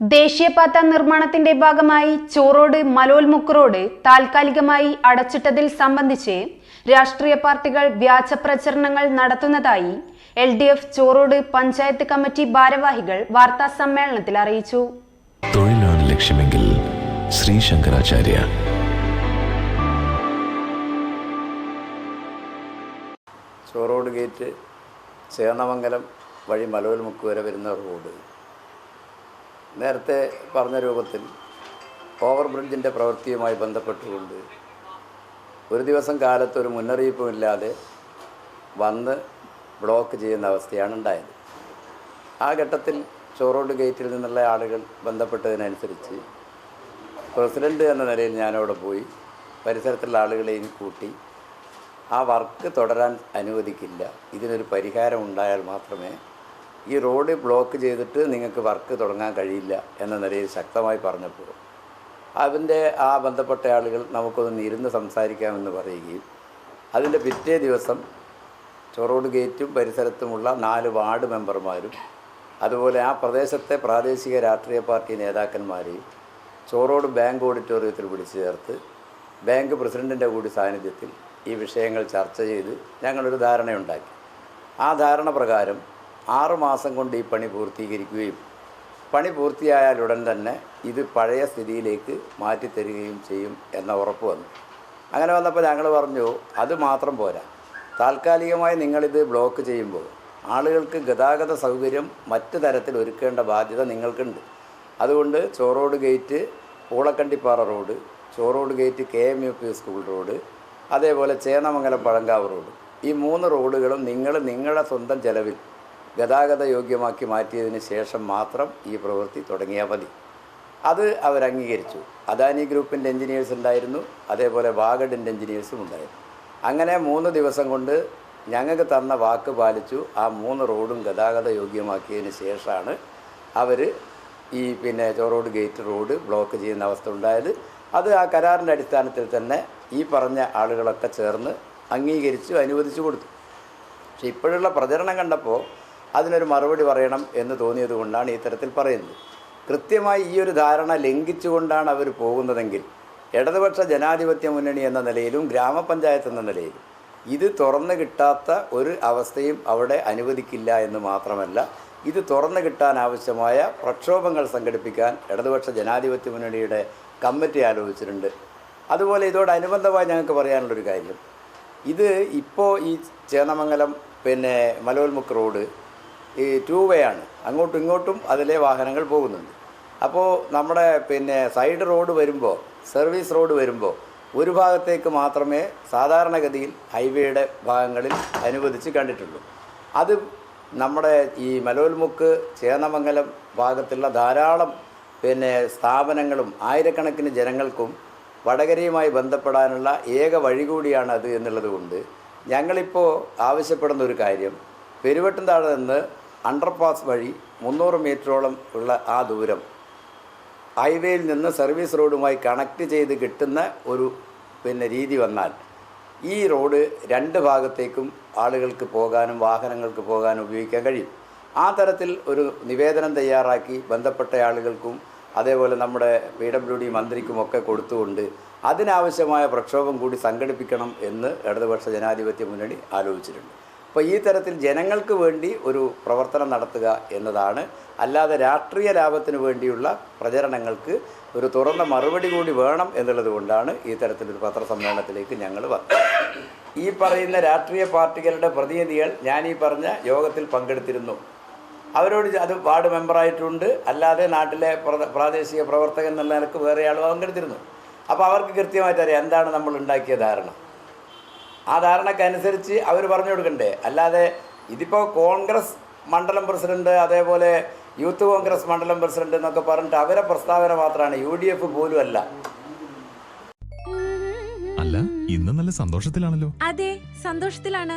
ദേശീയപാത നിർമ്മാണത്തിന്റെ ഭാഗമായി ചോറോട് മലോൽമുക്ക് റോഡ് താൽക്കാലികമായി അടച്ചിട്ടതിൽ സംബന്ധിച്ച് രാഷ്ട്രീയ പാർട്ടികൾ വ്യാജ പ്രചരണങ്ങൾ നടത്തുന്നതായി L D F Chorode panchayat committee ഭാരവാഹികൾ വാർത്താ സമ്മേളനത്തിൽ അറിയിച്ചു. തൊഴിലാണ് ലക്ഷ്യമെങ്കിൽ ശ്രീ ശങ്കരാചാര്യ. ചോറോട് ഗേറ്റ് ചേർണമംഗലം വഴി മലോൽമുക്ക് വരെ വരുന്ന റോഡ്. നേരത്തെ പറഞ്ഞ രൂപത്തിൽ ഓവർ ബ്രിഡ്ജിന്റെ പ്രവൃത്തിയുമായി ബന്ധപ്പെട്ടുകൊണ്ട് ഒരു ദിവസം കാലത്ത് ഒരു മുന്നറിയിപ്പുമില്ലാതെ വന്ന് ബ്ലോക്ക് ചെയ്യുന്ന അവസ്ഥയാണ് ഉണ്ടായത്. ആ ഘട്ടത്തിൽ ചോറോഡ് ഗേറ്റിൽ നിന്നുള്ള ആളുകൾ ബന്ധപ്പെട്ടതിനനുസരിച്ച് പ്രസിഡന്റ് എന്ന നിലയിൽ ഞാനവിടെ പോയി പരിസരത്തുള്ള ആളുകളെയും കൂട്ടി ആ വർക്ക് തുടരാൻ അനുവദിക്കില്ല. ഇതിനൊരു പരിഹാരം ഉണ്ടായാൽ മാത്രമേ ഈ റോഡ് ബ്ലോക്ക് ചെയ്തിട്ട് നിങ്ങൾക്ക് വർക്ക് തുടങ്ങാൻ കഴിയില്ല എന്ന നിലയിൽ ശക്തമായി പറഞ്ഞപ്പോൾ അതിന്റെ ആ ബന്ധപ്പെട്ട ആളുകൾ നമുക്കൊന്ന് ഇരുന്ന് സംസാരിക്കാമെന്ന് പറയുകയും അതിന്റെ പിറ്റേ ദിവസം ചോറോട് ഗേറ്റും പരിസരത്തുമുള്ള നാല് വാർഡ് മെമ്പർമാരും അതുപോലെ ആ പ്രദേശത്തെ പ്രാദേശിക രാഷ്ട്രീയ പാർട്ടി നേതാക്കന്മാരെയും ചോറോട് ബാങ്ക് ഓഡിറ്റോറിയത്തിൽ വിളിച്ചു ചേർത്ത് ബാങ്ക് പ്രസിഡന്റിന്റെ കൂടി സാന്നിധ്യത്തിൽ ഈ വിഷയങ്ങൾ ചർച്ച ചെയ്ത് ഞങ്ങളൊരു ധാരണയുണ്ടാക്കി. ആ ധാരണ പ്രകാരം ആറ് മാസം കൊണ്ട് ഈ പണി പൂർത്തീകരിക്കുകയും പണി പൂർത്തിയായാൽ ഉടൻ തന്നെ ഇത് പഴയ സ്ഥിതിയിലേക്ക് മാറ്റിത്തരികയും ചെയ്യും എന്ന ഉറപ്പ് വന്നു. അങ്ങനെ വന്നപ്പോൾ ഞങ്ങൾ പറഞ്ഞു അത് മാത്രം പോരാ. താൽക്കാലികമായി നിങ്ങളിത് ബ്ലോക്ക് ചെയ്യുമ്പോൾ ആളുകൾക്ക് ഗതാഗത സൗകര്യം മറ്റു തരത്തിൽ ഒരുക്കേണ്ട ബാധ്യത നിങ്ങൾക്കുണ്ട്. അതുകൊണ്ട് Chorode gate Poolakkandippara road Chorode gate K M U P school road അതേപോലെ ചേന്നമംഗലം പഴങ്കാവ് റോഡ്. ഈ മൂന്ന് റോഡുകളും നിങ്ങൾ നിങ്ങളുടെ സ്വന്തം ചെലവിൽ ഗതാഗത യോഗ്യമാക്കി മാറ്റിയതിന് ശേഷം മാത്രം ഈ പ്രവൃത്തി തുടങ്ങിയാൽ മതി. അത് അവർ അംഗീകരിച്ചു അദാനി ഗ്രൂപ്പിന്റെ എൻജിനീയേഴ്സ് ഉണ്ടായിരുന്നു. അതേപോലെ വാഗഡിന്റെ എൻജിനീയേഴ്സും ഉണ്ടായിരുന്നു. അങ്ങനെ മൂന്ന് ദിവസം കൊണ്ട് ഞങ്ങൾക്ക് തന്ന വാക്ക് പാലിച്ചു. ആ മൂന്ന് റോഡും ഗതാഗത യോഗ്യമാക്കിയതിന് ശേഷമാണ് അവർ ഈ പിന്നെ ചോറോഡ് ഗേറ്റ് റോഡ് ബ്ലോക്ക് ചെയ്യുന്ന അവസ്ഥ ഉണ്ടായത്. അത് ആ കരാറിന്റെ അടിസ്ഥാനത്തിൽ തന്നെ ഈ പറഞ്ഞ ആളുകളൊക്കെ ചേർന്ന് അംഗീകരിച്ചു അനുവദിച്ചു കൊടുത്തു. പക്ഷെ ഇപ്പോഴുള്ള പ്രചരണം കണ്ടപ്പോൾ അതിനൊരു മറുപടി പറയണം എന്ന് തോന്നിയതുകൊണ്ടാണ് ഈ തരത്തിൽ പറയുന്നത്. കൃത്യമായി ഈ ഒരു ധാരണ ലംഘിച്ചുകൊണ്ടാണ് അവർ പോകുന്നതെങ്കിൽ ഇടതുപക്ഷ ജനാധിപത്യ മുന്നണി എന്ന നിലയിലും ഗ്രാമപഞ്ചായത്ത് എന്ന നിലയിലും ഇത് തുറന്നു കിട്ടാത്ത ഒരു അവസ്ഥയും അവിടെ അനുവദിക്കില്ല എന്ന് മാത്രമല്ല ഇത് തുറന്നു കിട്ടാൻ ആവശ്യമായ പ്രക്ഷോഭങ്ങൾ സംഘടിപ്പിക്കാൻ ഇടതുപക്ഷ ജനാധിപത്യ മുന്നണിയുടെ കമ്മിറ്റി ആലോചിച്ചിട്ടുണ്ട്. അതുപോലെ ഇതോടനുബന്ധമായി ഞങ്ങൾക്ക് പറയാനുള്ളൊരു കാര്യം ഇത് ഇപ്പോൾ ഈ ചേന്നമംഗലം പിന്നെ മലോൽമുക്ക് റോഡ് ഈ ടൂ വേ ആണ്. അങ്ങോട്ടും ഇങ്ങോട്ടും അതിലെ വാഹനങ്ങൾ പോകുന്നുണ്ട്. അപ്പോൾ നമ്മുടെ പിന്നെ സൈഡ് റോഡ് വരുമ്പോൾ സർവീസ് റോഡ് വരുമ്പോൾ ഒരു ഭാഗത്തേക്ക് മാത്രമേ സാധാരണഗതിയിൽ ഹൈവേയുടെ ഭാഗങ്ങളിൽ അനുവദിച്ച് കണ്ടിട്ടുള്ളൂ. അത് നമ്മുടെ ഈ മലോൽമുക്ക് ചേന്നമംഗലം ഭാഗത്തുള്ള ധാരാളം പിന്നെ സ്ഥാപനങ്ങളും ആയിരക്കണക്കിന് ജനങ്ങൾക്കും വടകരയുമായി ബന്ധപ്പെടാനുള്ള ഏക വഴി കൂടിയാണ് അത് എന്നുള്ളത് കൊണ്ട് ഞങ്ങളിപ്പോൾ ആവശ്യപ്പെടുന്ന ഒരു കാര്യം പെരുവട്ടുംതാഴെ നിന്ന് അണ്ടർപാസ് വഴി മുന്നൂറ് മീറ്ററോളം ഉള്ള ആ ദൂരം. ഹൈവേയിൽ നിന്ന് സർവീസ് റോഡുമായി കണക്ട് ചെയ്ത് കിട്ടുന്ന ഒരു പിന്നെ രീതി വന്നാൽ ഈ റോഡ് രണ്ട് ഭാഗത്തേക്കും ആളുകൾക്ക് പോകാനും വാഹനങ്ങൾക്ക് പോകാനും ഉപയോഗിക്കാൻ കഴിയും. ആ തരത്തിൽ ഒരു നിവേദനം തയ്യാറാക്കി ബന്ധപ്പെട്ട ആളുകൾക്കും അതേപോലെ നമ്മുടെ പി ഡബ്ല്യു ഡി മന്ത്രിക്കുമൊക്കെ കൊടുത്തുകൊണ്ട് അതിനാവശ്യമായ പ്രക്ഷോഭം കൂടി സംഘടിപ്പിക്കണം എന്ന് ഇടതുപക്ഷ ജനാധിപത്യ മുന്നണി ആലോചിച്ചിട്ടുണ്ട്. അപ്പോൾ ഈ തരത്തിൽ ജനങ്ങൾക്ക് വേണ്ടി ഒരു പ്രവർത്തനം നടത്തുക എന്നതാണ്. അല്ലാതെ രാഷ്ട്രീയ ലാഭത്തിന് വേണ്ടിയുള്ള പ്രചരണങ്ങൾക്ക് ഒരു തുറന്ന മറുപടി കൂടി വേണം എന്നുള്ളത് കൊണ്ടാണ് ഈ തരത്തിലൊരു പത്രസമ്മേളനത്തിലേക്ക് ഞങ്ങൾ വന്നത്. ഈ പറയുന്ന രാഷ്ട്രീയ പാർട്ടികളുടെ പ്രതിനിധികൾ ഞാൻ ഈ പറഞ്ഞ യോഗത്തിൽ പങ്കെടുത്തിരുന്നു. അവരോട് അത് വാർഡ് മെമ്പറായിട്ടുണ്ട്. അല്ലാതെ നാട്ടിലെ പ്രാദേശിക പ്രവർത്തകൻ എന്നുള്ള നിലയ്ക്ക് വേറെ ആൾ പങ്കെടുത്തിരുന്നു. അപ്പോൾ അവർക്ക് കൃത്യമായിട്ട് അറിയാം എന്താണ് നമ്മൾ ഉണ്ടാക്കിയ ധാരണ. ആ ധാരണക്കനുസരിച്ച് അവർ പറഞ്ഞു കൊടുക്കണ്ടേ? അല്ലാതെ ഇതിപ്പോൾ കോൺഗ്രസ് മണ്ഡലം പ്രസിഡന്റ് അതേപോലെ യൂത്ത് കോൺഗ്രസ് മണ്ഡലം പ്രസിഡന്റ് എന്നൊക്കെ പറഞ്ഞിട്ട് അവരെ പ്രസ്താവന മാത്രമാണ്. യു ഡി എഫ് പോലും അല്ല. അല്ല ഇന്ന് നല്ല സന്തോഷത്തിലാണല്ലോ. അതെ സന്തോഷത്തിലാണ്.